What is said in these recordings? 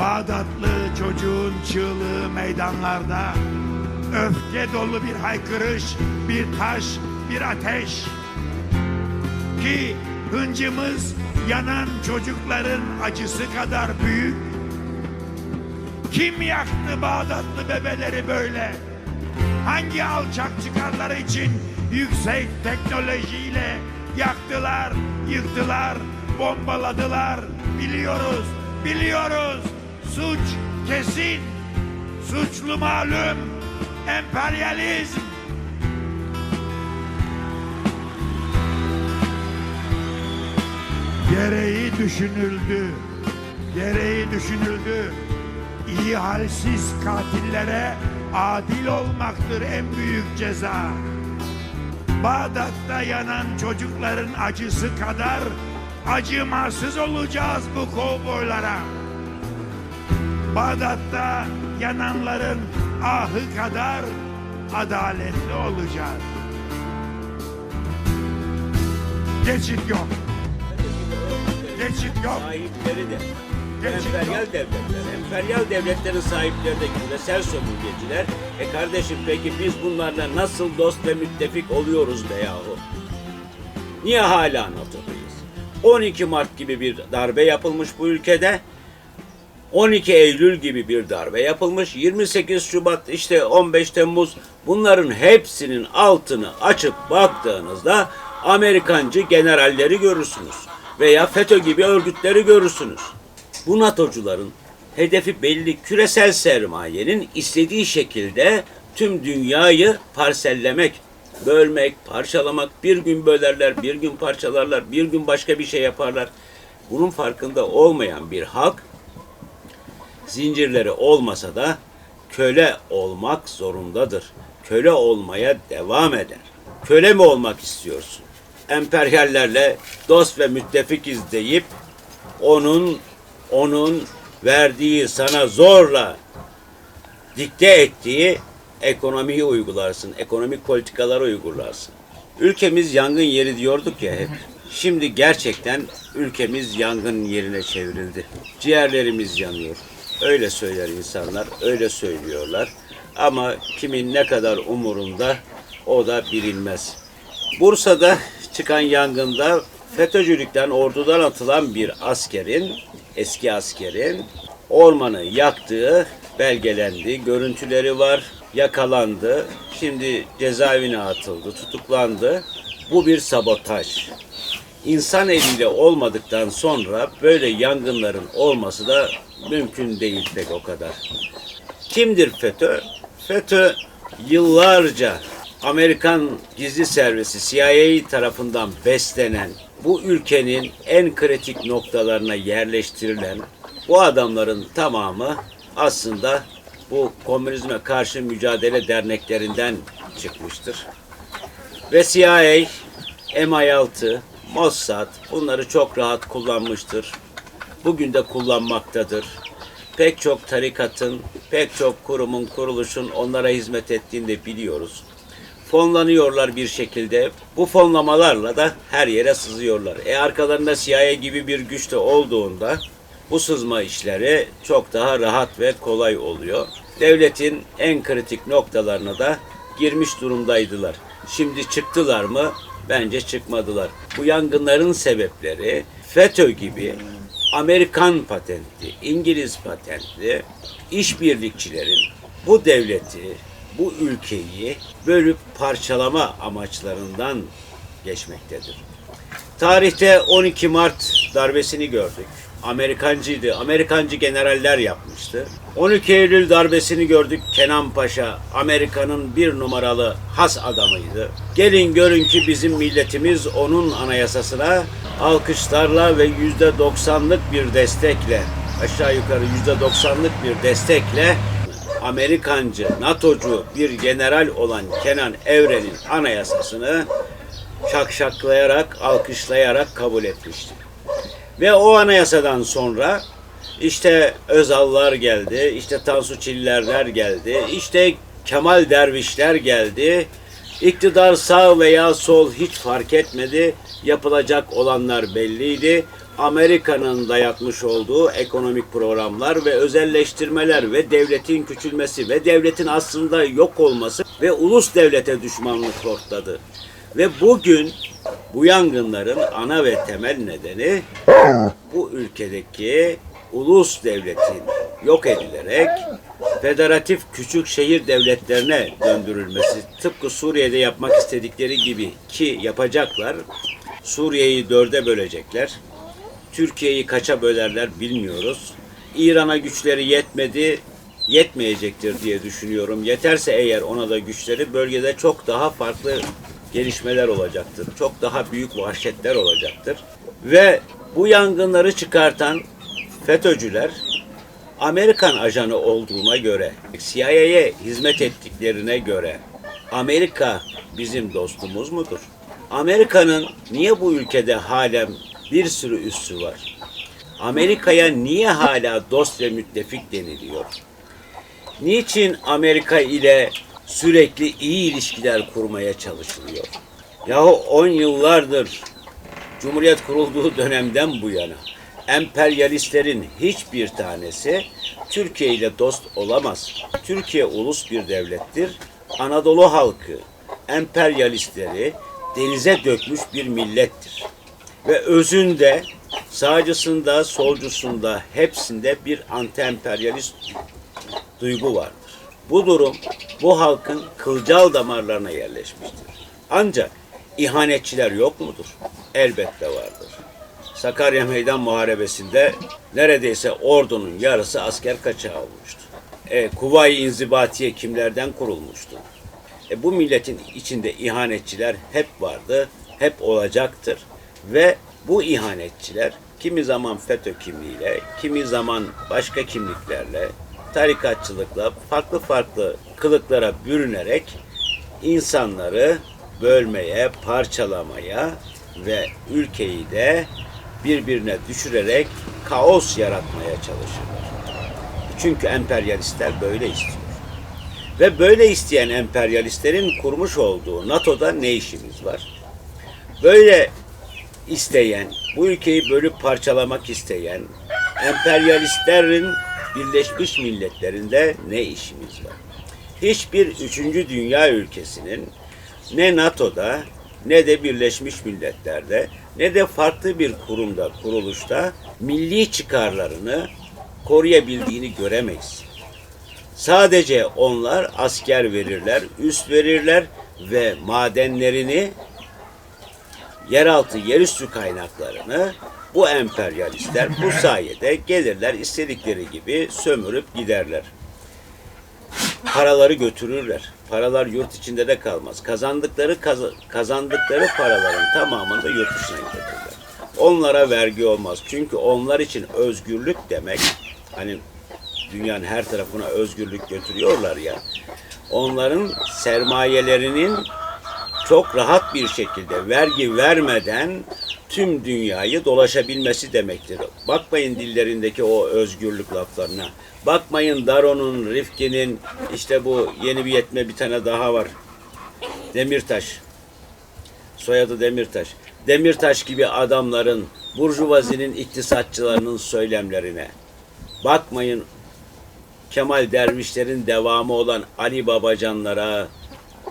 Bağdatlı çocuğun çığlığı meydanlarda. Öfke dolu bir haykırış, bir taş, bir ateş. Ki hıncımız yanan çocukların acısı kadar büyük. Kim yaktı Bağdatlı bebeleri böyle? Hangi alçak çıkarları için yüksek teknolojiyle yaktılar, yıktılar, bombaladılar? Biliyoruz, biliyoruz. Suç kesin, suçlu malum, emperyalizm. Gereği düşünüldü, gereği düşünüldü. İyi halsiz katillere adil olmaktır en büyük ceza. Bağdat'ta yanan çocukların acısı kadar acımasız olacağız bu kovboylara. Bağdat'ta yananların ahı kadar adaletli olacağız. Geçit yok. Geçit yok. sahipleri de emperyal devletler. Emperyal devletlerin sahipleri de küresel sömürgeciler. E kardeşim peki biz bunlarla nasıl dost ve müttefik oluyoruz be yahu? Niye hala NATO'dayız? 12 Mart gibi bir darbe yapılmış bu ülkede. 12 Eylül gibi bir darbe yapılmış. 28 Şubat işte 15 Temmuz bunların hepsinin altını açıp baktığınızda Amerikancı generalleri görürsünüz. Veya FETÖ gibi örgütleri görürsünüz. Bu NATO'cuların hedefi belli küresel sermayenin istediği şekilde tüm dünyayı parsellemek, bölmek, parçalamak. Bir gün bölerler, bir gün parçalarlar, bir gün başka bir şey yaparlar. Bunun farkında olmayan bir halk zincirleri olmasa da köle olmak zorundadır. Köle olmaya devam eder. Köle mi olmak istiyorsun? Emperyallerle dost ve müttefikiz deyip onun onun verdiği sana zorla dikte ettiği ekonomiyi uygularsın. Ekonomik politikaları uygularsın. Ülkemiz yangın yeri diyorduk ya hep. Şimdi gerçekten ülkemiz yangın yerine çevrildi. Ciğerlerimiz yanıyor. Öyle söyler insanlar, öyle söylüyorlar. Ama kimin ne kadar umurunda o da bilinmez. Bursa'da çıkan yangında FETÖ'cülükten ordudan atılan bir askerin, eski askerin ormanı yaktığı belgelendi. Görüntüleri var, yakalandı. Şimdi cezaevine atıldı, tutuklandı. Bu bir sabotaj. İnsan eliyle olmadıktan sonra böyle yangınların olması da mümkün değil pek o kadar. Kimdir FETÖ? FETÖ yıllarca Amerikan gizli servisi CIA tarafından beslenen bu ülkenin en kritik noktalarına yerleştirilen bu adamların tamamı aslında bu komünizme karşı mücadele derneklerinden çıkmıştır. Ve CIA, MI6, Mossad bunları çok rahat kullanmıştır. Bugün de kullanmaktadır. Pek çok tarikatın, pek çok kurumun, kuruluşun onlara hizmet ettiğini de biliyoruz. Fonlanıyorlar bir şekilde. Bu fonlamalarla da her yere sızıyorlar. E arkalarında CIA gibi bir güç de olduğunda bu sızma işleri çok daha rahat ve kolay oluyor. Devletin en kritik noktalarına da girmiş durumdaydılar. Şimdi çıktılar mı? Bence çıkmadılar. Bu yangınların sebepleri FETÖ gibi Amerikan patentli, İngiliz patentli işbirlikçilerin bu devleti, bu ülkeyi bölüp parçalama amaçlarından geçmektedir. Tarihte 12 Mart darbesini gördük. Amerikancıydı. Amerikancı generaller yapmıştı. 12 Eylül darbesini gördük. Kenan Paşa Amerika'nın bir numaralı has adamıydı. Gelin görün ki bizim milletimiz onun anayasasına alkışlarla ve yüzde doksanlık bir destekle aşağı yukarı yüzde doksanlık bir destekle Amerikancı, NATO'cu bir general olan Kenan Evren'in anayasasını şakşaklayarak, alkışlayarak kabul etmişti. Ve o anayasadan sonra işte Özallar geldi, işte Tansu Çillerler geldi, işte Kemal Dervişler geldi. İktidar sağ veya sol hiç fark etmedi. Yapılacak olanlar belliydi. Amerika'nın dayatmış olduğu ekonomik programlar ve özelleştirmeler ve devletin küçülmesi ve devletin aslında yok olması ve ulus devlete düşmanlık ortadı. Ve bugün bu yangınların ana ve temel nedeni bu ülkedeki ulus devletin yok edilerek federatif küçük şehir devletlerine döndürülmesi. Tıpkı Suriye'de yapmak istedikleri gibi ki yapacaklar. Suriye'yi dörde bölecekler. Türkiye'yi kaça bölerler bilmiyoruz. İran'a güçleri yetmedi, yetmeyecektir diye düşünüyorum. Yeterse eğer ona da güçleri bölgede çok daha farklı gelişmeler olacaktır. Çok daha büyük vahşetler olacaktır. Ve bu yangınları çıkartan FETÖ'cüler Amerikan ajanı olduğuna göre, CIA'ye hizmet ettiklerine göre Amerika bizim dostumuz mudur? Amerika'nın niye bu ülkede halen bir sürü üssü var? Amerika'ya niye hala dost ve müttefik deniliyor? Niçin Amerika ile sürekli iyi ilişkiler kurmaya çalışılıyor? Yahu 10 yıllardır Cumhuriyet kurulduğu dönemden bu yana emperyalistlerin hiçbir tanesi Türkiye ile dost olamaz. Türkiye ulus bir devlettir. Anadolu halkı emperyalistleri denize dökmüş bir millettir. Ve özünde sağcısında, solcusunda hepsinde bir anti-emperyalist duygu vardır. Bu durum bu halkın kılcal damarlarına yerleşmiştir. Ancak ihanetçiler yok mudur? Elbette vardır. Sakarya Meydan Muharebesi'nde neredeyse ordunun yarısı asker kaçağı olmuştu. E, Kuvayi İnzibatiye kimlerden kurulmuştu? E, bu milletin içinde ihanetçiler hep vardı, hep olacaktır. Ve bu ihanetçiler kimi zaman FETÖ kimliğiyle, kimi zaman başka kimliklerle, tarikatçılıkla, farklı farklı kılıklara bürünerek insanları bölmeye, parçalamaya ve ülkeyi de birbirine düşürerek kaos yaratmaya çalışırlar. Çünkü emperyalistler böyle istiyor. Ve böyle isteyen emperyalistlerin kurmuş olduğu NATO'da ne işimiz var? Böyle isteyen, bu ülkeyi bölüp parçalamak isteyen emperyalistlerin Birleşmiş Milletler'inde ne işimiz var? Hiçbir üçüncü dünya ülkesinin ne NATO'da ne de Birleşmiş Milletler'de ne de farklı bir kurumda, kuruluşta milli çıkarlarını koruyabildiğini göremeyiz. Sadece onlar asker verirler, üst verirler ve madenlerini, yeraltı, yerüstü kaynaklarını bu emperyalistler bu sayede gelirler istedikleri gibi sömürüp giderler. Paraları götürürler. Paralar yurt içinde de kalmaz. Kazandıkları kaz- kazandıkları paraların tamamını da yurt dışına götürürler. Onlara vergi olmaz. Çünkü onlar için özgürlük demek hani dünyanın her tarafına özgürlük götürüyorlar ya. Onların sermayelerinin çok rahat bir şekilde vergi vermeden tüm dünyayı dolaşabilmesi demektir. Bakmayın dillerindeki o özgürlük laflarına. Bakmayın Daron'un, Rifkin'in, işte bu yeni bir yetme bir tane daha var. Demirtaş. Soyadı Demirtaş. Demirtaş gibi adamların, burjuvazinin iktisatçılarının söylemlerine. Bakmayın Kemal Dervişlerin devamı olan Ali Babacanlara,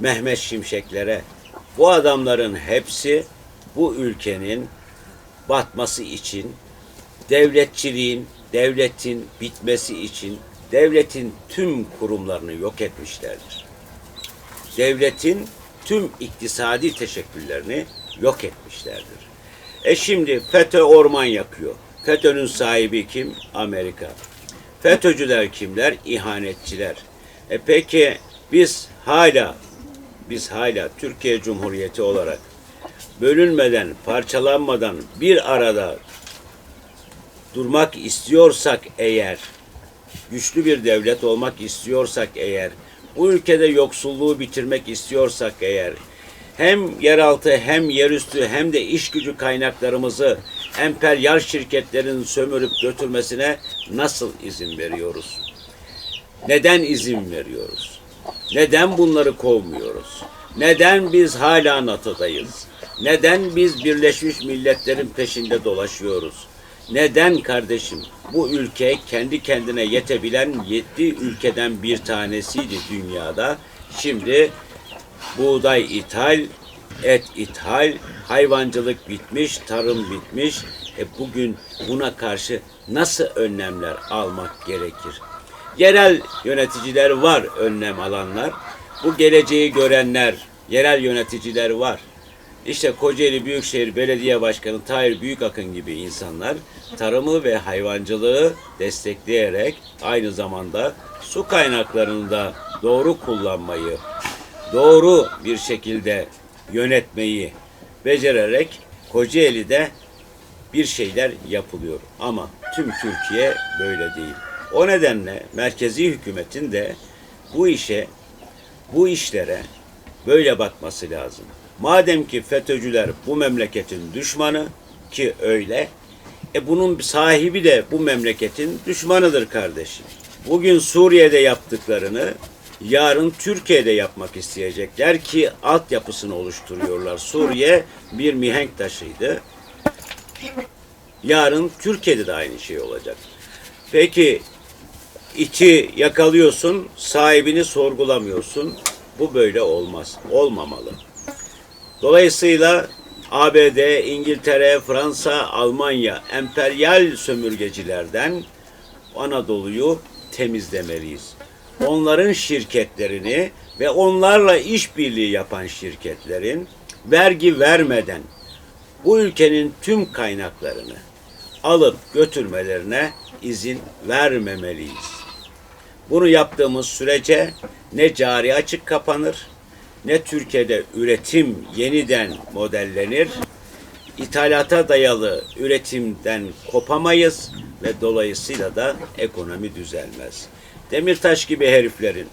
Mehmet Şimşeklere. Bu adamların hepsi bu ülkenin batması için, devletçiliğin, devletin bitmesi için devletin tüm kurumlarını yok etmişlerdir. Devletin tüm iktisadi teşekküllerini yok etmişlerdir. E şimdi FETÖ orman yakıyor. FETÖ'nün sahibi kim? Amerika. FETÖ'cüler kimler? İhanetçiler. E peki biz hala biz hala Türkiye Cumhuriyeti olarak bölünmeden, parçalanmadan bir arada durmak istiyorsak eğer, güçlü bir devlet olmak istiyorsak eğer, bu ülkede yoksulluğu bitirmek istiyorsak eğer, hem yeraltı hem yerüstü hem de iş gücü kaynaklarımızı emperyal şirketlerin sömürüp götürmesine nasıl izin veriyoruz? Neden izin veriyoruz? Neden bunları kovmuyoruz? Neden biz hala NATO'dayız? Neden biz Birleşmiş Milletler'in peşinde dolaşıyoruz? Neden kardeşim? Bu ülke kendi kendine yetebilen yedi ülkeden bir tanesiydi dünyada. Şimdi buğday ithal, et ithal, hayvancılık bitmiş, tarım bitmiş. E bugün buna karşı nasıl önlemler almak gerekir? Yerel yöneticiler var önlem alanlar. Bu geleceği görenler, yerel yöneticiler var. İşte Kocaeli Büyükşehir Belediye Başkanı Tahir Büyükakın gibi insanlar tarımı ve hayvancılığı destekleyerek aynı zamanda su kaynaklarını da doğru kullanmayı, doğru bir şekilde yönetmeyi becererek Kocaeli'de bir şeyler yapılıyor. Ama tüm Türkiye böyle değil. O nedenle merkezi hükümetin de bu işe, bu işlere böyle bakması lazım. Madem ki FETÖ'cüler bu memleketin düşmanı ki öyle, e bunun sahibi de bu memleketin düşmanıdır kardeşim. Bugün Suriye'de yaptıklarını yarın Türkiye'de yapmak isteyecekler ki altyapısını oluşturuyorlar. Suriye bir mihenk taşıydı. Yarın Türkiye'de de aynı şey olacak. Peki içi yakalıyorsun, sahibini sorgulamıyorsun. Bu böyle olmaz. Olmamalı. Dolayısıyla ABD, İngiltere, Fransa, Almanya emperyal sömürgecilerden Anadolu'yu temizlemeliyiz. Onların şirketlerini ve onlarla işbirliği yapan şirketlerin vergi vermeden bu ülkenin tüm kaynaklarını alıp götürmelerine izin vermemeliyiz. Bunu yaptığımız sürece ne cari açık kapanır, ne Türkiye'de üretim yeniden modellenir, ithalata dayalı üretimden kopamayız ve dolayısıyla da ekonomi düzelmez. Demirtaş gibi heriflerin,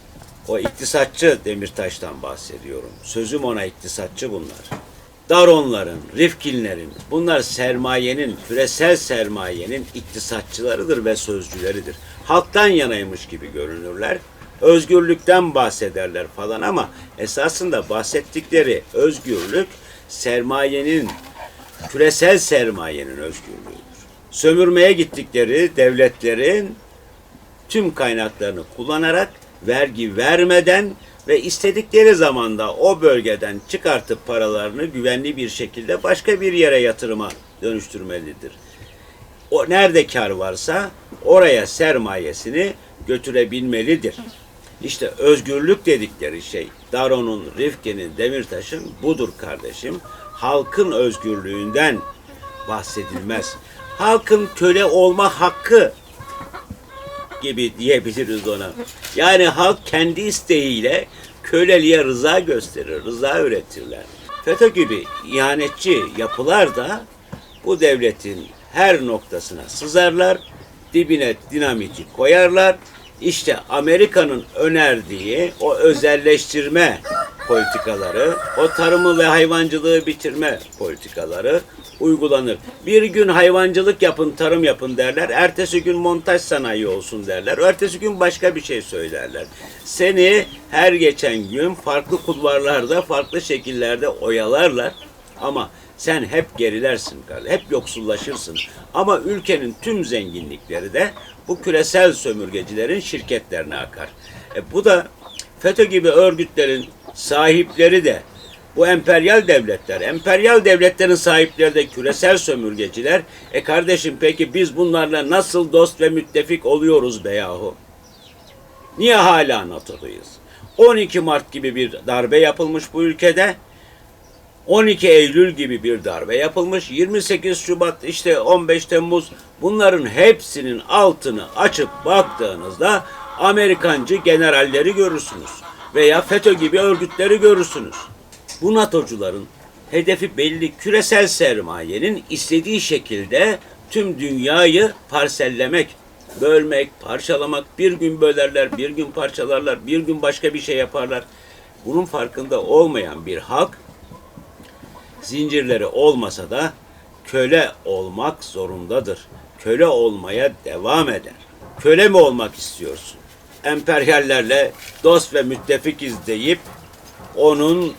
o iktisatçı Demirtaş'tan bahsediyorum. Sözüm ona iktisatçı bunlar. Daronların, Rifkinlerin, bunlar sermayenin, küresel sermayenin iktisatçılarıdır ve sözcüleridir. Halktan yanaymış gibi görünürler. Özgürlükten bahsederler falan ama esasında bahsettikleri özgürlük sermayenin, küresel sermayenin özgürlüğüdür. Sömürmeye gittikleri devletlerin tüm kaynaklarını kullanarak vergi vermeden ve istedikleri zamanda o bölgeden çıkartıp paralarını güvenli bir şekilde başka bir yere yatırıma dönüştürmelidir. O nerede kar varsa oraya sermayesini götürebilmelidir. İşte özgürlük dedikleri şey Daron'un, Rifkin'in, Demirtaş'ın budur kardeşim. Halkın özgürlüğünden bahsedilmez. Halkın köle olma hakkı gibi diyebiliriz ona. Yani halk kendi isteğiyle köleliğe rıza gösterir, rıza üretirler. FETÖ gibi ihanetçi yapılar da bu devletin her noktasına sızarlar, dibine dinamiti koyarlar. İşte Amerika'nın önerdiği o özelleştirme politikaları, o tarımı ve hayvancılığı bitirme politikaları uygulanır. Bir gün hayvancılık yapın, tarım yapın derler. Ertesi gün montaj sanayi olsun derler. Ertesi gün başka bir şey söylerler. Seni her geçen gün farklı kulvarlarda, farklı şekillerde oyalarlar. Ama sen hep gerilersin. Hep yoksullaşırsın. Ama ülkenin tüm zenginlikleri de bu küresel sömürgecilerin şirketlerine akar. E bu da FETÖ gibi örgütlerin sahipleri de bu emperyal devletler, emperyal devletlerin sahipleri de küresel sömürgeciler. E kardeşim peki biz bunlarla nasıl dost ve müttefik oluyoruz be yahu? Niye hala NATO'dayız? 12 Mart gibi bir darbe yapılmış bu ülkede. 12 Eylül gibi bir darbe yapılmış. 28 Şubat işte 15 Temmuz bunların hepsinin altını açıp baktığınızda Amerikancı generalleri görürsünüz. Veya FETÖ gibi örgütleri görürsünüz. Bu NATO'cuların hedefi belli küresel sermayenin istediği şekilde tüm dünyayı parsellemek, bölmek, parçalamak. Bir gün bölerler, bir gün parçalarlar, bir gün başka bir şey yaparlar. Bunun farkında olmayan bir halk zincirleri olmasa da köle olmak zorundadır. Köle olmaya devam eder. Köle mi olmak istiyorsun? Emperyallerle dost ve müttefikiz deyip onun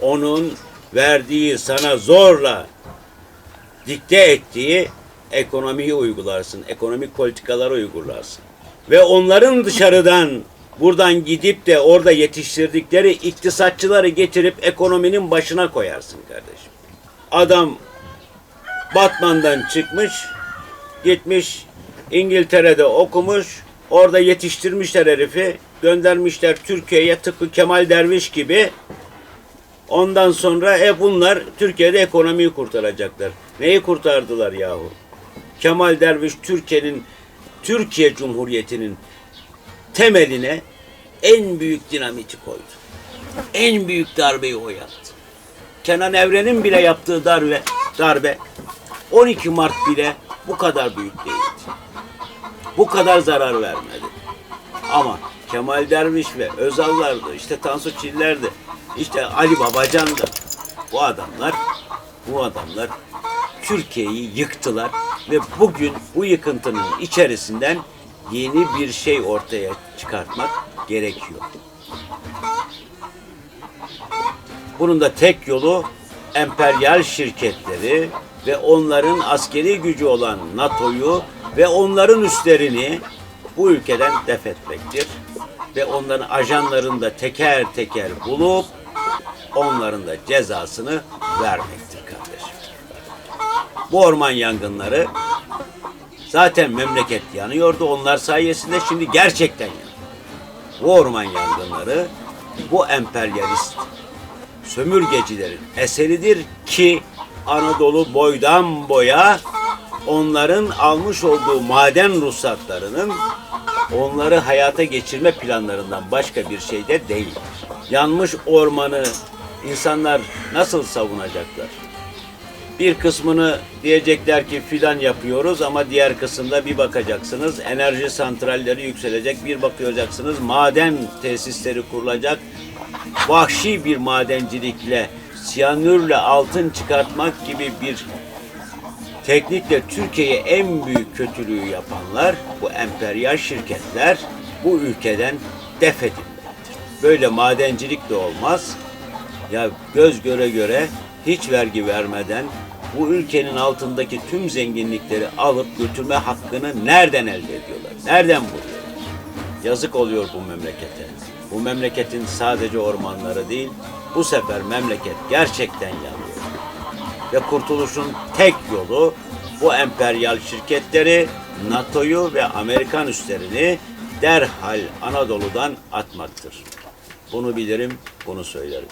onun verdiği sana zorla dikte ettiği ekonomiyi uygularsın, ekonomik politikaları uygularsın. Ve onların dışarıdan buradan gidip de orada yetiştirdikleri iktisatçıları getirip ekonominin başına koyarsın kardeşim. Adam Batman'dan çıkmış, gitmiş İngiltere'de okumuş, orada yetiştirmişler herifi, göndermişler Türkiye'ye tıpkı Kemal Derviş gibi. Ondan sonra e bunlar Türkiye'de ekonomiyi kurtaracaklar. Neyi kurtardılar yahu? Kemal Derviş Türkiye'nin Türkiye Cumhuriyeti'nin temeline en büyük dinamiti koydu. En büyük darbeyi o yaptı. Kenan Evren'in bile yaptığı darbe, darbe 12 Mart bile bu kadar büyük değildi. Bu kadar zarar vermedi. Ama Kemal Derviş ve Özal'lardı, işte Tansu Çiller'di, işte Ali Babacan'dı. Bu adamlar, bu adamlar Türkiye'yi yıktılar ve bugün bu yıkıntının içerisinden yeni bir şey ortaya çıkartmak gerekiyor. Bunun da tek yolu emperyal şirketleri ve onların askeri gücü olan NATO'yu ve onların üstlerini bu ülkeden def etmektir. Ve onların ajanlarını da teker teker bulup onların da cezasını vermektir kardeşim. Bu orman yangınları zaten memleket yanıyordu. Onlar sayesinde şimdi gerçekten yanıyor. Bu orman yangınları bu emperyalist sömürgecilerin eseridir ki Anadolu boydan boya onların almış olduğu maden ruhsatlarının onları hayata geçirme planlarından başka bir şey de değil. Yanmış ormanı insanlar nasıl savunacaklar? Bir kısmını diyecekler ki filan yapıyoruz ama diğer kısımda bir bakacaksınız enerji santralleri yükselecek. Bir bakacaksınız maden tesisleri kurulacak. Vahşi bir madencilikle, siyanürle altın çıkartmak gibi bir teknikle Türkiye'ye en büyük kötülüğü yapanlar bu emperyal şirketler bu ülkeden def edilmelidir. Böyle madencilik de olmaz. Ya göz göre göre hiç vergi vermeden bu ülkenin altındaki tüm zenginlikleri alıp götürme hakkını nereden elde ediyorlar? Nereden buluyorlar? Yazık oluyor bu memlekete. Bu memleketin sadece ormanları değil, bu sefer memleket gerçekten yanıyor. Ve kurtuluşun tek yolu bu emperyal şirketleri, NATO'yu ve Amerikan üslerini derhal Anadolu'dan atmaktır. Bunu bilirim, bunu söylerim.